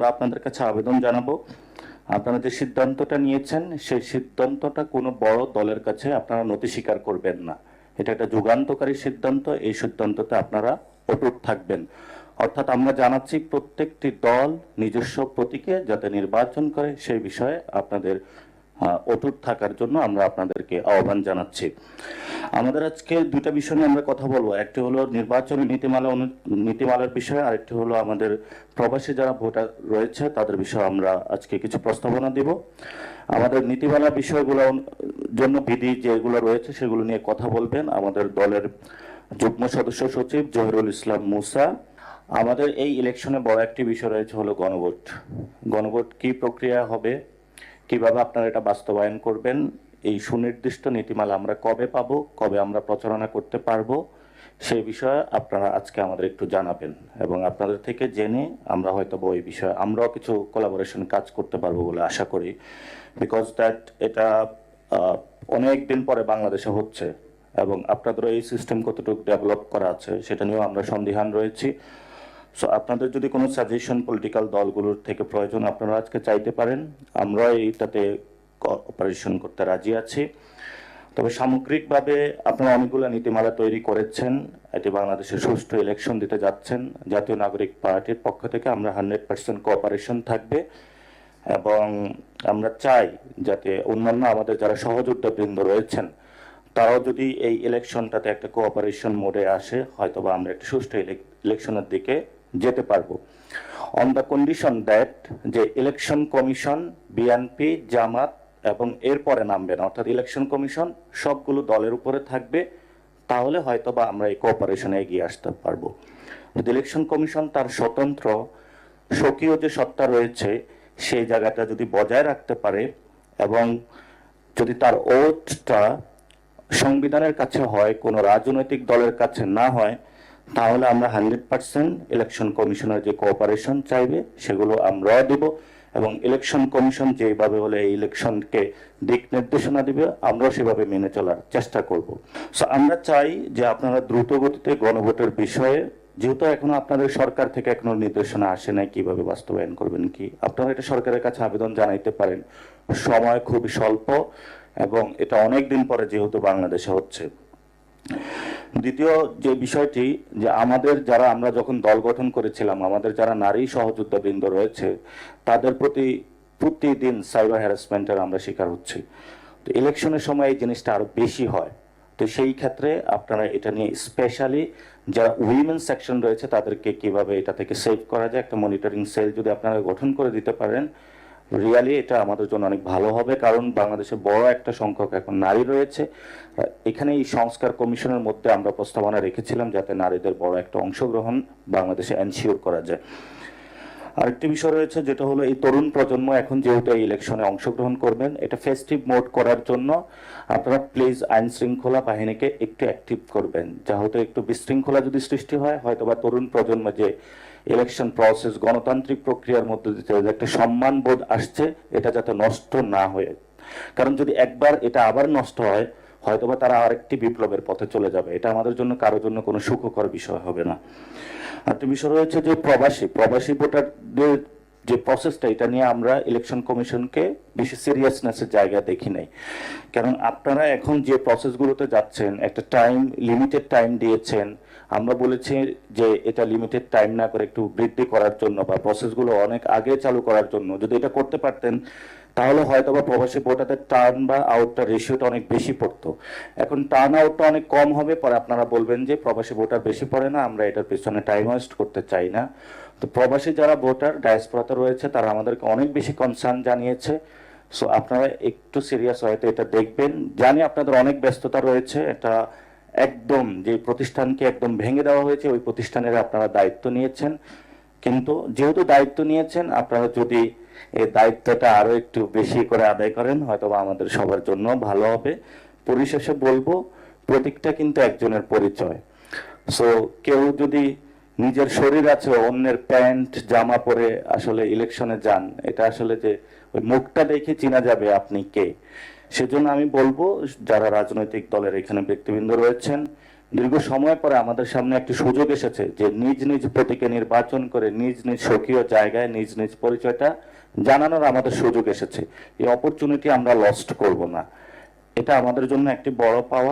আমরা আপনাদের কাছে আবেদন জানাব। আপনারা যে সিদ্ধান্তটা নিয়েছেন, সেই সিদ্ধান্তটা কোনো বড় দলের কাছে আপনারা নথি স্বীকার করবেন না। এটা একটা যুগান্তকারী সিদ্ধান্ত, এই সিদ্ধান্ততে আপনারা অটুট থাকবেন। অর্থাৎ আমরা জানাচ্ছি প্রত্যেকটি দল নিজস্ব প্রতীকে যাতে নির্বাচন করে, সেই বিষয়ে আপনাদের অটুট থাকার জন্য আমরা আপনাদেরকে আহ্বান জানাচ্ছি। আমাদের আজকে দুইটা বিষয় নিয়ে আমরা কথা বলব। একটি হলো নির্বাচনী নীতিমালা নীতিমালার বিষয় আর একটি হলো আমাদের প্রবাসী যারা ভোটার রয়েছে, তাদের বিষয়ে আমরা আজকে কিছু প্রস্তাবনা দিব। আমাদের নীতিমালা বিষয়গুলো জন্য বিধি যেগুলো রয়েছে, সেগুলো নিয়ে কথা বলবেন আমাদের দলের যুগ্ম সদস্য সচিব জহিরুল ইসলাম মুসা। আমাদের এই ইলেকশনে বড় একটি বিষয় রয়েছে হলো গণভোট। গণভোট কি প্রক্রিয়া হবে? কীভাবে আপনারা এটা বাস্তবায়ন করবেন, এই সুনির্দিষ্ট নীতিমালা আমরা কবে পাবো, কবে আমরা প্রচারণা করতে পারব, সে বিষয়ে আপনারা আজকে আমাদের একটু জানাবেন এবং আপনাদের থেকে জেনে আমরা হয়তো ওই বিষয়ে আমরাও কিছু কোলাবোরেশন কাজ করতে পারব বলে আশা করি। বিকজ দ্যাট এটা অনেক দিন পরে বাংলাদেশে হচ্ছে এবং আপনাদেরও এই সিস্টেম কতটুকু ডেভেলপ করা আছে সেটা নিয়েও আমরা সন্দিহান রয়েছি। সো আপনাদের যদি কোনো সাজেশন পলিটিক্যাল দলগুলোর থেকে প্রয়োজন, আপনারা আজকে চাইতে পারেন। আমরা এইটাতে অপারেশন করতে রাজি আছি। তবে সামগ্রিকভাবে আপনারা অনেকগুলো নীতিমালা তৈরি করেছেন। এটি বাংলাদেশের সুষ্ঠু ইলেকশন দিতে যাচ্ছেন। জাতীয় নাগরিক পার্টির পক্ষ থেকে আমরা হান্ড্রেড পার্সেন্ট কোঅপারেশন থাকবে এবং আমরা চাই যাতে অন্যান্য আমাদের যারা সহযোদ্ধা বৃন্দ রয়েছেন, তারাও যদি এই ইলেকশনটাতে একটা কোঅপারেশন মোডে আসে, হয়তোবা আমরা একটা সুষ্ঠু ইলেকশনের দিকে যেতে পারব। অন দ্য কন্ডিশন দ্যাট যে ইলেকশন কমিশন বিএনপি জামাত এবং এরপরে নামবে না, অর্থাৎ ইলেকশন কমিশন সবগুলো দলের উপরে থাকবে, তাহলে হয়তোবা আমরা এই কোঅপারেশনে এগিয়ে আসতে পারব। ইলেকশন কমিশন তার স্বতন্ত্র স্বকীয় যে সত্তা রয়েছে, সেই জায়গাটা যদি বজায় রাখতে পারে এবং যদি তার ওটটা সংবিধানের কাছে হয়, কোনো রাজনৈতিক দলের কাছে না হয় তাহলে আমরা হান্ড্রেড পার্সেন্ট ইলেকশন কমিশনের যে কোঅপারেশন চাইবে, সেগুলো আমরাও দেব এবং ইলেকশন কমিশন যেভাবে হলে এই ইলেকশনকে দিক নির্দেশনা দিবে আমরাও সেভাবে মেনে চলার চেষ্টা করব। সো আমরা চাই যে আপনারা দ্রুত গতিতে গণভোটের বিষয়ে, যেহেতু এখনও আপনাদের সরকার থেকে এখনও নির্দেশনা আসে নাই কীভাবে বাস্তবায়ন করবেন কি, আপনারা এটা সরকারের কাছে আবেদন জানাইতে পারেন। সময় খুবই স্বল্প এবং এটা অনেক দিন পরে যেহেতু বাংলাদেশে হচ্ছে। দ্বিতীয় যে বিষয়টি, যে আমাদের যারা আমরা যখন দল গঠন করেছিলাম, আমাদের যারা নারী সহযোদ্ধা বৃন্দ রয়েছে, তাদের প্রতি প্রতিদিন সাইবার হ্যারাসমেন্টের আমরা শিকার হচ্ছি। তো ইলেকশনের সময় এই জিনিসটা আরও বেশি হয়। তো সেই ক্ষেত্রে আপনারা এটা নিয়ে স্পেশালি যারা উইমেন সেকশন রয়েছে, তাদেরকে কীভাবে এটা থেকে সেভ করা যায়? একটা মনিটরিং সেল যদি আপনারা গঠন করে দিতে পারেন রিয়ালি এটা আমাদের জন্য অনেক ভালো হবে, কারণ বাংলাদেশে বড় একটা সংখ্যক এখন নারী রয়েছে। এখানে এই সংস্কার কমিশনের মধ্যে আমরা প্রস্তাবনা রেখেছিলাম যাতে নারীদের বড় একটা অংশগ্রহণ বাংলাদেশে এনশিওর করা যায়। আরেকটি বিষয় রয়েছে, যেটা হলো এই তরুণ প্রজন্ম এখন যেহেতু এই ইলেকশনে অংশগ্রহণ করবেন, এটা ফেস্টিভ মোড করার জন্য আপনারা প্লিজ আইন শৃঙ্খলা বাহিনীকে একটু অ্যাক্টিভ করবেন। যাহতে একটু বিশৃঙ্খলা যদি সৃষ্টি হয় হয়তো বা তরুণ প্রজন্ম যে ইলেকশন প্রসেস গণতান্ত্রিক প্রক্রিয়ার মধ্যে দিতে একটা সম্মান বোধ আসছে, এটা যাতে নষ্ট না হয়ে কারণ যদি একবার এটা আবার নষ্ট হয়, হয়তোবা তারা আরেকটি বিপ্লবের পথে চলে যাবে। এটা আমাদের জন্য কারও জন্য কোনো সুখকর বিষয় হবে না। আরেকটি বিষয় রয়েছে যে প্রবাসী প্রবাসী ভোটারদের যে প্রসেসটা এটা নিয়ে আমরা ইলেকশন কমিশনকে বেশি সিরিয়াসনেসের জায়গা দেখি নাই। কারণ আপনারা এখন যে প্রসেসগুলোতে যাচ্ছেন, একটা টাইম লিমিটেড টাইম দিয়েছেন, আমরা বলেছি যে এটা লিমিটেড টাইম না করে একটু বৃদ্ধি করার জন্য বা প্রসেসগুলো অনেক আগে চালু করার জন্য। যদি এটা করতে পারতেন, তাহলে হয়তো বা প্রবাসী ভোটারদের টার্ন বা আউটটা রেশিওটা অনেক বেশি পড়তো। এখন টার্ন আউটটা অনেক কম হবে, পরে আপনারা বলবেন যে প্রবাসী ভোটার বেশি পড়ে না, আমরা এটার পিছনে টাইম ওয়েস্ট করতে চাই না। তো প্রবাসী যারা ভোটার ডায়াসপোরাতে রয়েছে, তারা আমাদেরকে অনেক বেশি কনসার্ন জানিয়েছে। সো আপনারা একটু সিরিয়াস হয়তো এটা দেখবেন। জানি আপনাদের অনেক ব্যস্ততা রয়েছে। এটা একদম যে প্রতিষ্ঠানকে একদম ভেঙে দেওয়া হয়েছে, ওই প্রতিষ্ঠানের আপনারা দায়িত্ব নিয়েছেন। কিন্তু যেহেতু দায়িত্ব নিয়েছেন, আপনারা যদি এই দায়িত্বটা আরও একটু বেশি করে আদায় করেন হয়তো আমাদের সবার জন্য ভালো হবে। পরিশেষে বলব, প্রতীকটা কিন্তু একজনের পরিচয়। সো কেউ যদি নিজের শরীর আছে, অন্যের প্যান্ট, জামা পরে আসলে ইলেকশনে যান। এটা আসলে যে ওই মুখটা দেখে চেনা যাবে আপনি কে। সেজন্য আমি বলব, যারা রাজনৈতিক দলের এখানে ব্যক্তিবৃন্দ রয়েছেন, দীর্ঘ সময় পরে আমাদের সামনে একটি সুযোগ এসেছে যে নিজ নিজ প্রতীকে নির্বাচন করে নিজ নিজ স্বকীয় জায়গায়, নিজ নিজ পরিচয়টা জানানোর আমাদের সুযোগ এসেছে। এই অপরচুনিটি আমরা লস্ট করব না। এটা আমাদের জন্য একটি বড় পাওয়া